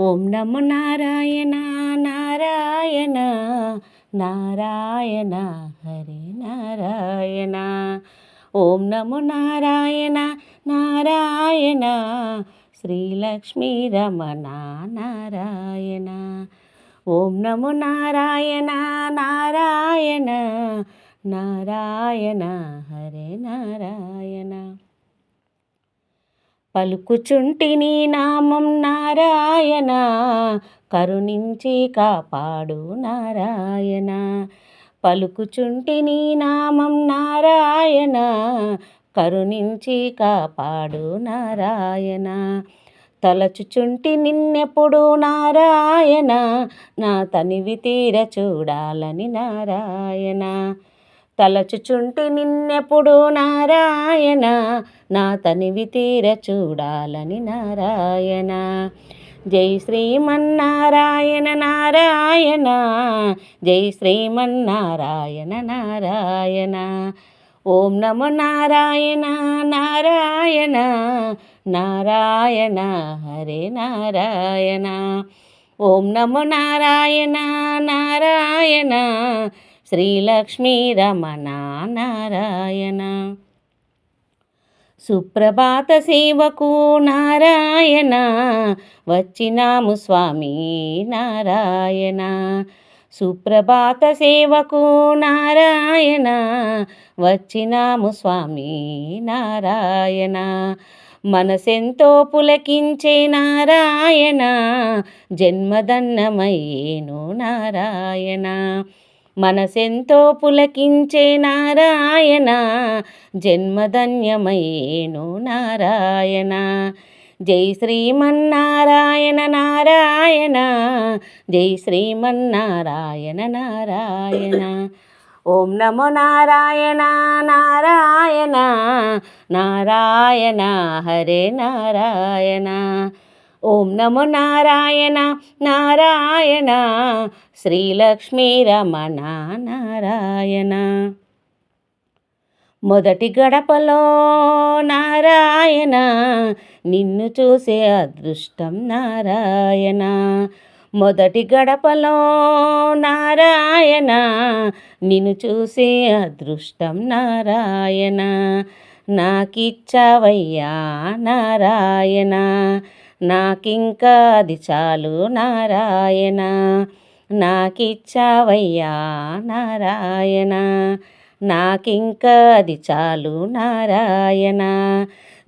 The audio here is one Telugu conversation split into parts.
ఓం నమో నారాయణ నారాయణ నారాయణ హరి నారాయణ. ఓం నమో నారాయణ నారాయణ శ్రీలక్ష్మీ రమణ నారాయణ. ఓం నమో నారాయణ నారాయణ నారాయణ హరే నారాయణ. పలుకుచుంటిని నామం నారాయణ కరుణించి కాపాడు నారాయణ. పలుకుచుంటిని నామం నారాయణ కరుణించి కాపాడు నారాయణ. తలచుచుంటి నిన్నెప్పుడు నారాయణ నా తనివి తీర చూడాలని నారాయణ. తలచుచుంటి నిన్నెప్పుడు నారాయణ నా తనివి తీర చూడాలని నారాయణ. జై శ్రీమన్నారాయణ నారాయణ. జై శ్రీమన్నారాయణ నారాయణ. ఓం నమో నారాయణ నారాయణ. నారాయణ హరే నారాయణ. ఓం నమో నారాయణ నారాయణ. శ్రీలక్ష్మీ రమణ నారాయణ. సుప్రభాత సేవకు నారాయణ. వచ్చినాము స్వామి నారాయణ. సుప్రభాత సేవకు నారాయణ. వచ్చినాము స్వామి నారాయణ. మనసెంతో పులకించే నారాయణ. జన్మదన్నమయ్యేను నారాయణ. మనసెంతో పులకించే నారాయణ జన్మధన్యమయ్యేను నారాయణ. జై శ్రీమన్నారాయణ నారాయణ జై శ్రీమన్నారాయణ నారాయణ. ఓం నమో నారాయణ నారాయణ నారాయణ హరే నారాయణ. ఓం నమో నారాయణ నారాయణ. శ్రీలక్ష్మీ రమణ నారాయణ. మొదటి గడపలో నారాయణ నిన్ను చూసే అదృష్టం నారాయణ. మొదటి గడపలో నారాయణ నిన్ను చూసే అదృష్టం నారాయణ. నాకిచ్చావయ్యా నారాయణ. నాకింకా అది చాలు నారాయణ నాకిచ్చావయ్యా నారాయణ నాకింకా అది చాలు నారాయణ.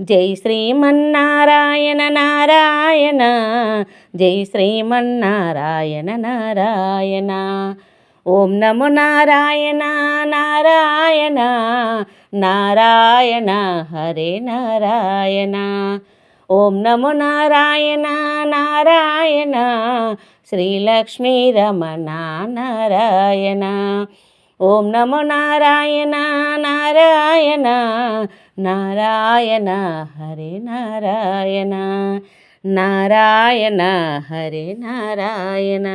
జై శ్రీమన్నారాయణ నారాయణ జై శ్రీమన్నారాయణ నారాయణ. ఓం నమో నారాయణ నారాయణ నారాయణ హరే నారాయణ. ఓం నమో నారాయణ నారాయణ. శ్రీలక్ష్మీ రమణ నారాయణ. ఓం నమో నారాయణ నారాయణ. నారాయణ హరే నారాయణ. నారాయణ హరే నారాయణ.